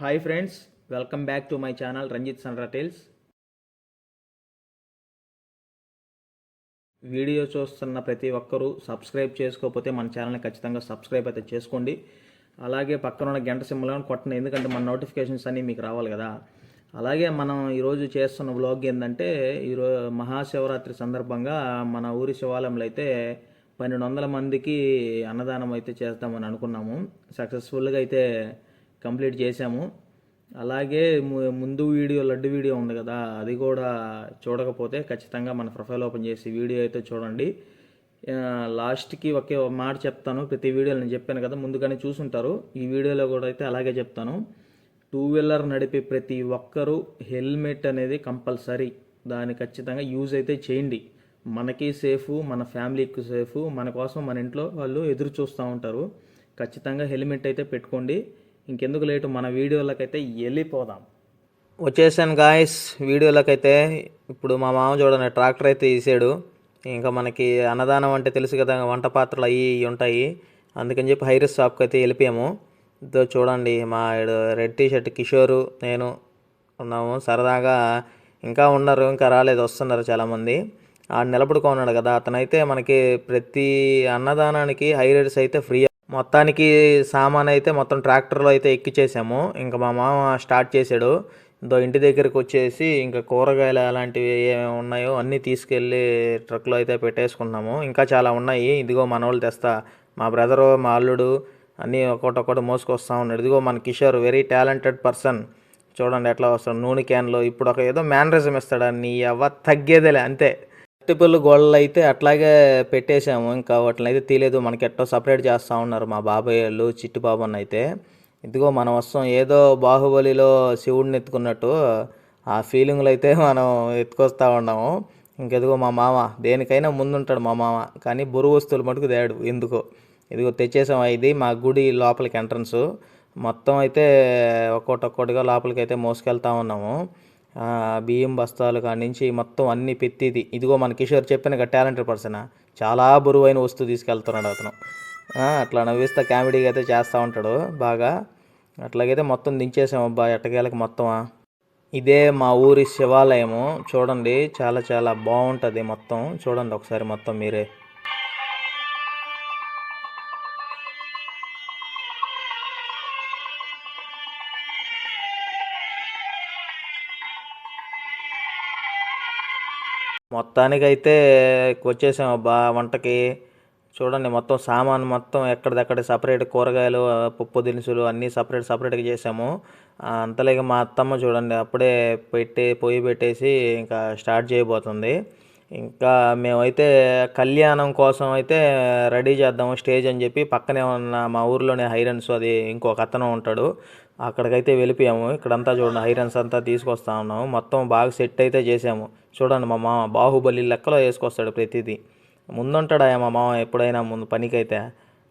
Hi friends welcome back to my channel Ranjith సన్రా tales video చూస్తున్న ప్రతి ఒక్కరూ subscribe చేసుకోకపోతే మన ఛానల్ని ఖచ్చితంగా సబ్స్క్రైబ్ అయితే చేసుకోండి. అలాగే పక్కన ఉన్న గంట సింబల్ని కొట్టండి ఎందుకంటే మన నోటిఫికేషన్స్ అన్నీ మీకు రావాలి కదా. అలాగే మనం ఈరోజు చేస్తున్న వ్లాగ్ ఏంటంటే ఈరోజు మహాశివరాత్రి సందర్భంగా మన ఊరి శివాలయంలో అయితే పన్నెండు వందల మందికి అన్నదానం అయితే చేద్దామని అనుకున్నాము. సక్సెస్ఫుల్గా అయితే కంప్లీట్ చేశాము. అలాగే ము- ముందు వీడియో లడ్డు వీడియో ఉంది కదా అది కూడా చూడకపోతే ఖచ్చితంగా మన ప్రొఫైల్ ఓపెన్ చేసి వీడియో అయితే చూడండి. లాస్ట్కి ఒకే ఒక మాట చెప్తాను ప్రతి వీడియోలో నేను చెప్పాను కదా ముందుగానే చూసుంటారు. ఈ వీడియోలో కూడా అయితే అలాగే చెప్తాను. టూ వీలర్ నడిపే ప్రతి ఒక్కరూ హెల్మెట్ అనేది కంపల్సరీ. దాన్ని ఖచ్చితంగా యూజ్ అయితే చేయండి. మనకి సేఫ్ మన ఫ్యామిలీకి సేఫ్ మన కోసం మన ఇంట్లో వాళ్ళు ఎదురు చూస్తూ ఉంటారు. ఖచ్చితంగా హెల్మెట్ అయితే పెట్టుకోండి. ఇంకెందుకు లేటు? మన వీడియోలకైతే వెళ్ళిపోదాం. వచ్చేసాను గాయస్ వీడియోలకైతే ఇప్పుడు మా మామ చూడండి ట్రాక్టర్ అయితే తీసాడు. ఇంకా మనకి అన్నదానం అంటే తెలుసు కదా వంట పాత్రలు అవి ఉంటాయి. అందుకని చెప్పి హైరస్ షాప్కి అయితే వెళ్ళిపోయాము. ఇదో చూడండి మా రెడ్ టీ షర్ట్ కిషోరు నేను ఉన్నాము. సరదాగా ఇంకా ఉన్నారు ఇంకా రాలేదు వస్తున్నారు చాలామంది. ఆ నిలబడుకున్నాడు కదా అతనైతే మనకి ప్రతి అన్నదానానికి హై అయితే ఫ్రీ మొత్తానికి సామాన్ అయితే మొత్తం ట్రాక్టర్లో అయితే ఎక్కిచ్చేసాము ఇంకా మా మామ స్టార్ట్ చేశాడు. దో ఇంటి దగ్గరికి వచ్చేసి ఇంకా కూరగాయలు అలాంటివి ఏమేమి ఉన్నాయో అన్నీ తీసుకెళ్ళి ట్రక్లో అయితే పెట్టేసుకున్నాము. ఇంకా చాలా ఉన్నాయి. ఇదిగో మన వాళ్ళు తెస్తా. మా బ్రదరు మా అల్లుడు అన్నీ ఒకటొకటి ఒక్కొక్కటి మోసుకొస్తా ఉన్నాడు. ఇదిగో మన కిషోర్ వెరీ టాలెంటెడ్ పర్సన్ చూడండి ఎట్లా వస్తాడు. నూనె క్యాన్లో ఇప్పుడు ఒక ఏదో మేనరిజం ఇస్తాడు. నీ అవ్వ తగ్గేదేలే అంతే. మల్టిపుల్ గోళ్ళు అయితే అట్లాగే పెట్టేశాము. ఇంకా వాటిని అయితే తీయలేదు. మనకి ఎట్టో సపరేట్ చేస్తూ ఉన్నారు మా బాబాయ్ వాళ్ళు చిట్టు బాబు అయితే. ఇదిగో మనం వస్తాం. ఏదో బాహుబలిలో శివుడిని ఎత్తుకున్నట్టు ఆ ఫీలింగ్లు అయితే మనం ఎత్తుకొస్తూ ఉన్నాము. ఇంకెదిగో మా మామ దేనికైనా ముందుంటాడు మా మామ. కానీ బరువు వస్తువులు మటుకు తేడు. ఎందుకో? ఇదిగో తెచ్చేసాం ఇది మా గుడి లోపలికి ఎంట్రన్స్ మొత్తం అయితే ఒక్కోటి ఒక్కోటిగా లోపలికి అయితే మోసుకెళ్తా ఉన్నాము. బియ్యం బస్తాలు కాడి నుంచి మొత్తం అన్ని పెత్తిది ఇదిగో మన కిషోర్ చెప్పిన టాలెంటెడ్ పర్సన్ చాలా బరువైన వస్తువు తీసుకెళ్తున్నాడు అతను. అట్లా నవ్విస్తా కామెడీగా అయితే చేస్తూ ఉంటాడు బాగా. అట్లాగైతే మొత్తం దించేసాం అబ్బా ఎట్టకేలకు మొత్తం. ఇదే మా ఊరి శివాలయము. చూడండి చాలా చాలా బాగుంటుంది మొత్తం. చూడండి ఒకసారి మొత్తం మీరే. మొత్తానికైతే వచ్చేసాం అబ్బా వంటకి. చూడండి మొత్తం సామాన్ మొత్తం ఎక్కడిదక్కడ సపరేట్ కూరగాయలు పప్పు దినుసులు అన్నీ సపరేట్ సపరేట్గా చేసాము. అంతలేక అంతలేగా మా అత్తమ్మ చూడండి అప్పుడే పెట్టి పొయ్యి పెట్టేసి ఇంకా స్టార్ట్ చేయబోతుంది. ఇంకా మేమైతే కళ్యాణం కోసం అయితే రెడీ చేద్దాము స్టేజ్ అని చెప్పి పక్కనే ఉన్న మా ఊర్లోనే హైరన్స్ అది ఇంకొక అతను ఉంటాడు. అక్కడికైతే వెళ్ళిపోయాము. ఇక్కడంతా చూడండి హైరన్స్ అంతా తీసుకొస్తా ఉన్నాము. మొత్తం బాగా సెట్ అయితే చేసాము. చూడండి మా మామ బాహుబలి లెక్కలో వేసుకొస్తాడు ప్రతిదీ. ముందుంటాడా మా మామ ఎప్పుడైనా ముందు పనికైతే?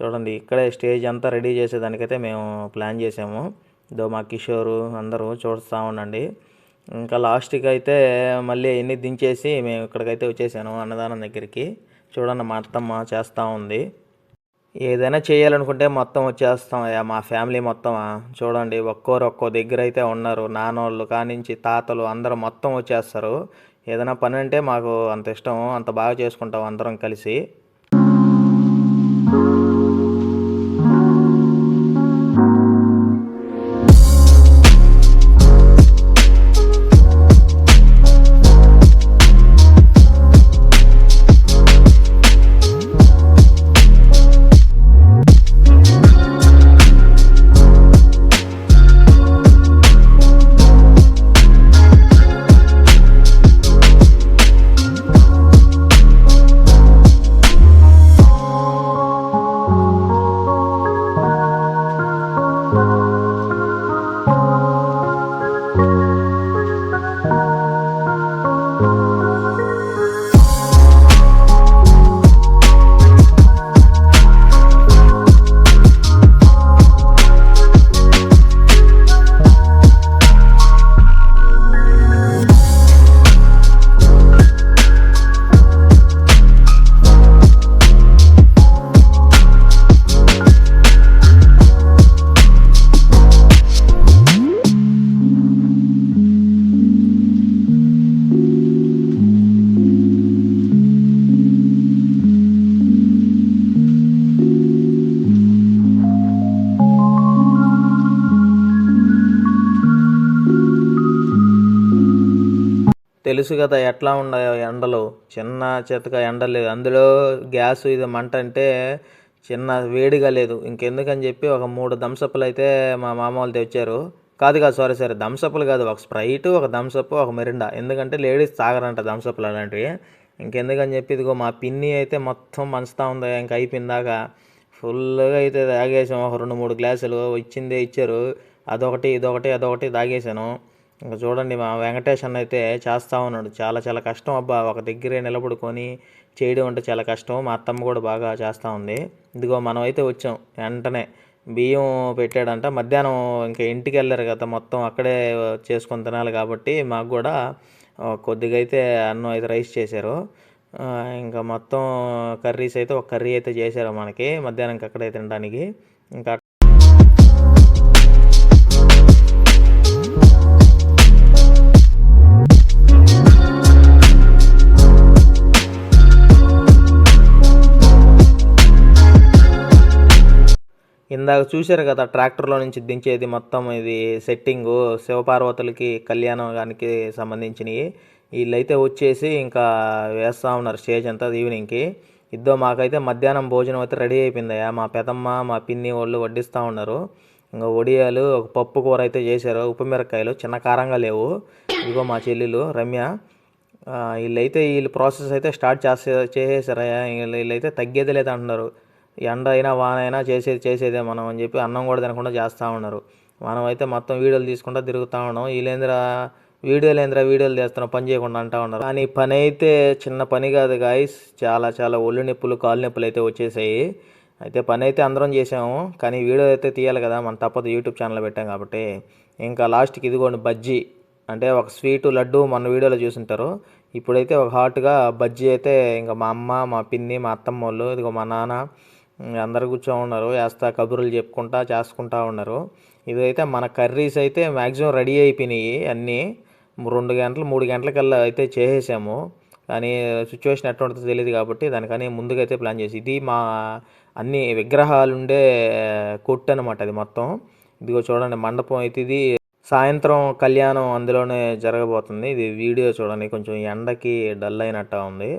చూడండి ఇక్కడే స్టేజ్ అంతా రెడీ చేసేదానికైతే మేము ప్లాన్ చేసాము. ఇదో మా కిషోరు అందరూ చూస్తూ ఉండండి. ఇంకా లాస్ట్కి అయితే మళ్ళీ ఎన్ని దించేసి మేము ఇక్కడికైతే వచ్చేసాను అన్నదానం దగ్గరికి. చూడండి మా అత్తమ్మ చేస్తూ ఉంది. ఏదైనా చేయాలనుకుంటే మొత్తం వచ్చేస్తాం. అయ్యా మా ఫ్యామిలీ మొత్తం చూడండి ఒక్కోరు ఒక్కో దగ్గర అయితే ఉన్నారు. నానోళ్ళు కానించి తాతలు అందరూ మొత్తం వచ్చేస్తారు. ఏదైనా పని అంటే మాకు అంత ఇష్టం. అంత బాగా చేసుకుంటాం అందరం కలిసి. తెలుసు కదా ఎట్లా ఉన్నాయో ఎండలు. చిన్న చితక ఎండలు అందులో గ్యాస్ ఇది మంట అంటే చిన్న వేడిగా లేదు. ఇంకెందుకని చెప్పి ఒక మూడు దంసప్పులు అయితే మా మామ వాళ్ళు తెచ్చారు. కాదు కాదు సారీ సారీ దంసప్పులు కాదు ఒక స్ప్రైట్ ఒక థమ్సప్ ఒక మిరిండా. ఎందుకంటే లేడీస్ తాగరంట థమ్సప్లు అలాంటివి. ఇంకెందుకని చెప్పి ఇదిగో మా పిన్ని అయితే మొత్తం మంచుతా ఉంది. ఇంక అయిపోయిందాక ఫుల్గా అయితే తాగేసాం. ఒక రెండు మూడు గ్లాసులు. ఇచ్చిందే ఇచ్చారు. అదొకటి ఇదొకటి అదొకటి తాగేసాను. ఇంకా చూడండి మా వెంకటేష్ అన్న అయితే చేస్తూ ఉన్నాడు. చాలా చాలా కష్టం అబ్బా. ఒక దగ్గరే నిలబడుకొని చేయడం అంటే చాలా కష్టం. మా అత్తమ్మ కూడా బాగా చేస్తూ ఉంది. ఇదిగో మనం అయితే వచ్చాం. వెంటనే బియ్యం పెట్టాడంట. మధ్యాహ్నం ఇంకా ఇంటికి వెళ్ళారు కదా. మొత్తం అక్కడే చేసుకొని తినాలి కాబట్టి మాకు కూడా కొద్దిగా అయితే అన్నం అయితే రైస్ చేశారు. ఇంకా మొత్తం కర్రీస్ అయితే ఒక కర్రీ అయితే చేశారు మనకి. మధ్యాహ్నం అక్కడే తినడానికి. ఇంకా ఇందాక చూశారు కదా ట్రాక్టర్లో నుంచి దించేది మొత్తం ఇది సెట్టింగు శివపార్వతులకి కళ్యాణానికి సంబంధించినవి వీళ్ళైతే వచ్చేసి ఇంకా వేస్తూ ఉన్నారు స్టేజ్ అంతా ఈవినింగ్కి. ఇద్దో మాకైతే మధ్యాహ్నం భోజనం అయితే రెడీ అయిపోయిందయ్యా. మా పెదమ్మ మా పిన్ని వాళ్ళు వడ్డిస్తూ ఉన్నారు. ఇంకా వడియాలు ఒక పప్పు కూర అయితే చేశారు. ఉప్పు మిరకాయలు చిన్న కారంగా లేవు. ఇదిగో మా చెల్లెలు రమ్య. వీళ్ళైతే వీళ్ళు ప్రాసెస్ అయితే స్టార్ట్ చేసే చేసేసారయ్యా. వీళ్ళైతే తగ్గేది లేదంటున్నారు. ఎండ అయినా వాన అయినా చేసేది చేసేదే మనం అని చెప్పి అన్నం కూడా తినకుండా చేస్తూ ఉన్నారు. మనం అయితే మొత్తం వీడియోలు తీసుకుంటా తిరుగుతూ ఉన్నాం. వీళ్ళేంద్రా వీడియోలు ఏంద్రా వీడియోలు చేస్తున్నాం పని చేయకుండా అంటూ ఉన్నారు. కానీ పని అయితే చిన్న పని కాదు గాయస్. చాలా చాలా ఒళ్ళు నొప్పులు కాలు నొప్పులు అయితే వచ్చేసాయి. అయితే పని అయితే అందరం చేసాము. కానీ వీడియో అయితే తీయాలి కదా. మనం తప్పదు యూట్యూబ్ ఛానల్ పెట్టాం కాబట్టి. ఇంకా లాస్ట్కి ఇదిగోండి బజ్జీ. అంటే ఒక స్వీటు లడ్డు మన వీడియోలో చూసుంటారు. ఇప్పుడైతే ఒక హాట్గా బజ్జీ అయితే ఇంకా మా అమ్మ మా పిన్ని మా అత్తమ్మ వాళ్ళు ఇదిగో మా నాన్న అందరు కూర్చో ఉన్నారు వేస్తా కబుర్లు చెప్పుకుంటా చేసుకుంటా ఉన్నారు. ఇదైతే మన కర్రీస్ అయితే మ్యాక్సిమం రెడీ అయిపోయినాయి అన్నీ. రెండు గంటలు మూడు గంటలకల్లా అయితే చేసేసాము. కానీ సిచ్యువేషన్ ఎట్లా ఉంటుందో తెలియదు కాబట్టి దానికని ముందుగా అయితే ప్లాన్ చేసి ఇది మా అన్ని విగ్రహాలు ఉండే కొట్టు అనమాట అది మొత్తం. ఇదిగో చూడండి మండపం అయితే ఇది సాయంత్రం కళ్యాణం అందులోనే జరగబోతుంది. ఇది వీడియో చూడండి కొంచెం ఎండకి డల్ అయినట్టు ఉంది.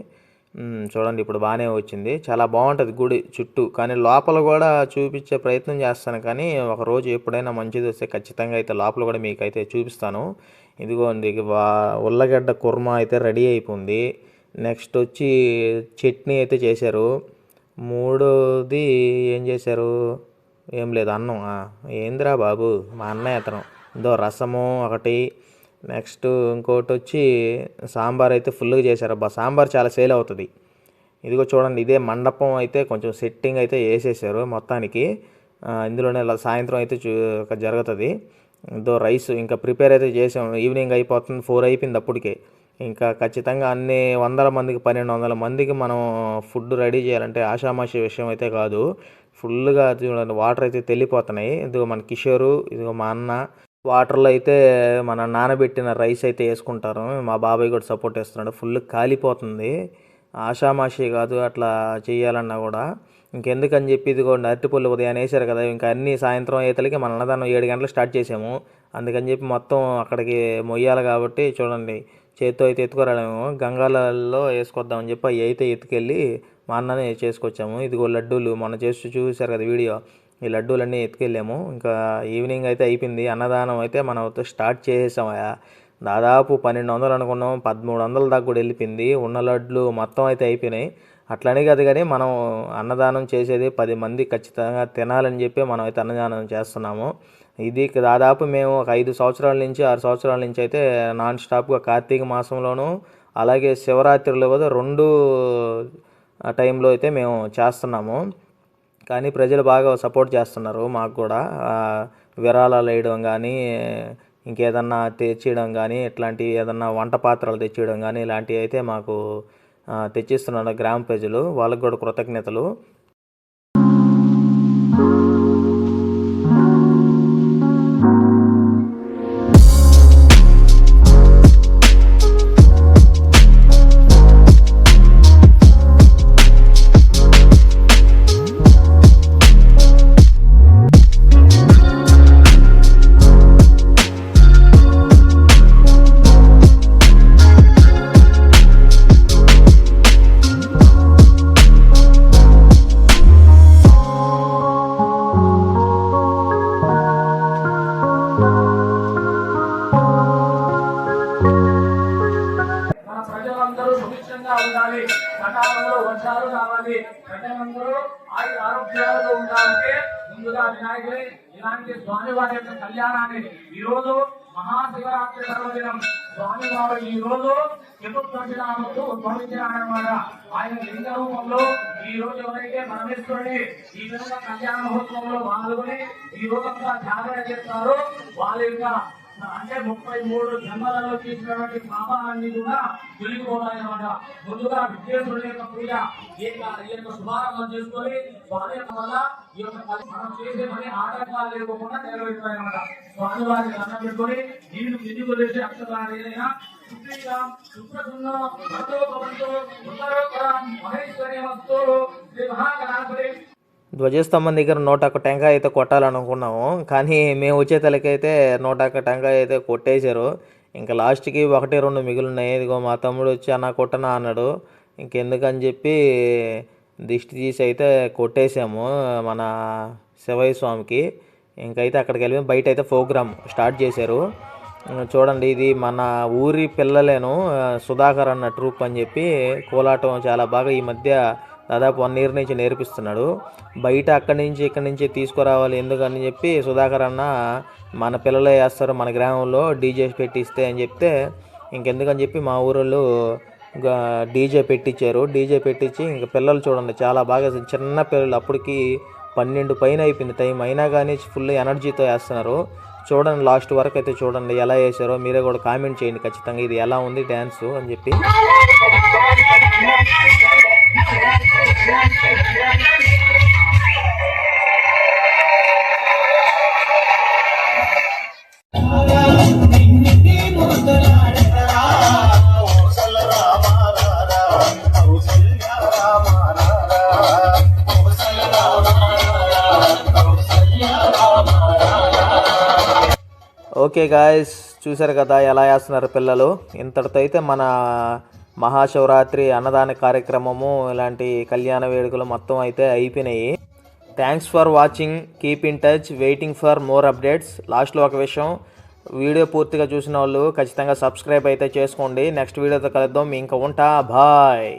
చూడండి ఇప్పుడు బాగానే వచ్చింది. చాలా బాగుంటుంది గుడి చుట్టూ. కానీ లోపల కూడా చూపించే ప్రయత్నం చేస్తాను. కానీ ఒక రోజు ఎప్పుడైనా మంచిది వస్తే ఖచ్చితంగా అయితే లోపల కూడా మీకు అయితే చూపిస్తాను ఇదిగోండి ఉల్లగడ్డ కుర్మా అయితే రెడీ అయిపోయింది. నెక్స్ట్ వచ్చి చట్నీ అయితే చేశారు. మూడోది ఏం చేశారు? ఏం లేదు అన్నం. ఏందిరా బాబు మా అన్నయ్య అతను. ఇదో రసము ఒకటి నెక్స్ట్ ఇంకోటి వచ్చి సాంబార్ అయితే ఫుల్గా చేశారు అబ్బా సాంబార్ చాలా సేల్ అవుతుంది. ఇదిగో చూడండి ఇదే మండపం అయితే కొంచెం సెట్టింగ్ అయితే వేసేసారు మొత్తానికి. ఇందులోనే సాయంత్రం అయితే జరుగుతుంది. ఇదో రైస్ ఇంకా ప్రిపేర్ అయితే చేసాం. ఈవినింగ్ అయిపోతుంది ఫోర్ అయిపోయింది అప్పటికే. ఇంకా ఖచ్చితంగా అన్ని వందల మందికి పన్నెండు వందల మందికి మనం ఫుడ్ రెడీ చేయాలంటే ఆషామాషి విషయం అయితే కాదు. ఫుల్గా చూడండి వాటర్ అయితే తెలిపోతున్నాయి ఇదిగో మన కిషోరు ఇదిగో మా అన్న వాటర్లో అయితే మన నానబెట్టిన రైస్ అయితే వేసుకుంటారు. మా బాబాయ్ కూడా సపోర్ట్ చేస్తున్నాడు. ఫుల్ కాలిపోతుంది. ఆషామాషి కాదు అట్లా చేయాలన్నా కూడా. ఇంకెందుకని చెప్పి ఇదిగోండి అరటిపళ్ళు ఉదయాన్నే వేసారు కదా ఇంకా అన్ని సాయంత్రం ఈతలకి మన అన్నదానం ఏడు గంటలకు స్టార్ట్ చేసాము. అందుకని చెప్పి మొత్తం అక్కడికి మొయ్యాలి కాబట్టి చూడండి చేతితో అయితే ఎత్తుకురాలేము. గంగాలలో వేసుకొద్దామని చెప్పి అవి అయితే ఎత్తుకెళ్ళి మా అన్ననే చేసుకొచ్చాము. ఇదిగో లడ్డూలు మొన్న చేసి చూసారు కదా వీడియో. ఈ లడ్డూలన్నీ ఎత్తుకెళ్ళాము. ఇంకా ఈవినింగ్ అయితే అయిపోయింది. అన్నదానం అయితే మనం స్టార్ట్ చేసేసామయ్యా దాదాపు పన్నెండు వందలు అనుకున్నాం. పదమూడు వందల దాకా కూడా వెళ్ళిపోయింది. ఉన్న లడ్లు మొత్తం అయితే అయిపోయినాయి. అట్లనే కాదు కానీ మనం అన్నదానం చేసేది పది మంది ఖచ్చితంగా తినాలని చెప్పి మనం అయితే అన్నదానం చేస్తున్నాము. ఇది దాదాపు మేము ఒక ఐదు సంవత్సరాల నుంచి ఆరు సంవత్సరాల నుంచి అయితే నాన్ స్టాప్గా కార్తీక మాసంలోనూ అలాగే శివరాత్రిలో కూడా రెండు టైంలో అయితే మేము చేస్తున్నాము. కానీ ప్రజలు బాగా సపోర్ట్ చేస్తున్నారు మాకు కూడా. విరాళాలు వేయడం కానీ ఇంకేదన్నా తెచ్చియడం కానీ ఇట్లాంటివి ఏదన్నా వంట పాత్రలు తెచ్చియడం కానీ ఇలాంటివి అయితే మాకు తెచ్చిస్తున్నారు గ్రామ ప్రజలు. వాళ్ళకు కూడా కృతజ్ఞతలు. ఉండాలంటే ముందుగా ఇలాంటి స్వామివారి యొక్క కళ్యాణాన్ని ఈ రోజు మహాశివరాత్రి పర్వదినం స్వామివారు ఈ రోజు చతుర్దశినామకు ఉద్భవించినారన్నమాట. ఆయన లింగ రూపంలో ఈ రోజు ఎవరైతే పరమేశ్వరుని ఈ విధంగా కళ్యాణ మహోత్సవంలో పాల్గొని ఈ రోజంతా జాగ్రత్త చేస్తారో వాళ్ళ యొక్క అంటే ముప్పై మూడు జన్మలలో చేసినటువంటి పాపాలన్నీ కూడా తొలిగిపోతాయన్నమాట. ముందుగా విద్యేశ్వరుడు యొక్క పూజ ఈ యొక్క శుభారంభం చేసుకొని స్వామి యొక్క వల్ల ఈ యొక్క మనం చేసే పని ఆటంకాలు లేకుండా నెరవేరుతాయన్నమాట. స్వామి వారిని దండం పెట్టుకొని దీన్ని కింది వదిలేసి అక్షరాలు ఏదైనా శుక్రీగా మహేశ్వరి వస్తువు శ్రీ మహాగణాధిపతి ధ్వజస్తంభం దగ్గర నూట ఒక టెంకాయ అయితే కొట్టాలనుకున్నాము. కానీ మేము వచ్చే తలకైతే నూట ఒక టెంకాయ అయితే కొట్టేశారు. ఇంకా లాస్ట్కి ఒకటి రెండు మిగిలినాయి. ఇదిగో మా తమ్ముడు వచ్చి అన్న కొట్టనా అన్నాడు. ఇంకెందుకని చెప్పి దిష్టి తీసి అయితే కొట్టేశాము మన శివయ్య స్వామికి. ఇంకైతే అక్కడికి వెళ్ళి బయట అయితే ప్రోగ్రామ్ స్టార్ట్ చేశారు. చూడండి ఇది మన ఊరి పిల్లలేను సుధాకర్ అన్న ట్రూప్ అని చెప్పి కోలాటం చాలా బాగా ఈ మధ్య దాదాపు వన్ ఇయర్ నుంచి నేర్పిస్తున్నాడు. బయట అక్కడి నుంచి ఇక్కడి నుంచి తీసుకురావాలి ఎందుకని చెప్పి సుధాకర్ అన్న మన పిల్లలే వేస్తారు మన గ్రామంలో డీజే పెట్టిస్తే అని చెప్తే ఇంకెందుకని చెప్పి మా ఊరోళ్ళు డీజే పెట్టించారు డీజే పెట్టించి ఇంక పిల్లలు చూడండి చాలా బాగా చిన్న పిల్లలు అప్పటికి పన్నెండు పైన అయిపోయింది టైం. అయినా కానీ ఫుల్ ఎనర్జీతో వేస్తున్నారు. చూడండి లాస్ట్ వరకు అయితే చూడండి ఎలా వేసారో మీరే కూడా కామెంట్ చేయండి ఖచ్చితంగా ఇది ఎలా ఉంది డ్యాన్స్ అని చెప్పి. ఓకే గాయస్ చూశారు కదా ఎలా వేస్తున్నారు పిల్లలు. ఇంతటితో అయితే మన మహాశివరాత్రి అన్నదాన కార్యక్రమము ఇలాంటి కళ్యాణ వేడుకలు మొత్తం అయితే అయిపోయినాయి. Thanks for watching keep in touch waiting for more updates లాస్ట్లో ఒక విషయం వీడియో పూర్తిగా చూసిన వాళ్ళు ఖచ్చితంగా సబ్స్క్రైబ్ అయితే చేసుకోండి. నెక్స్ట్ వీడియోతో కలుద్దాం. ఇంకా ఉంటా. బాయ్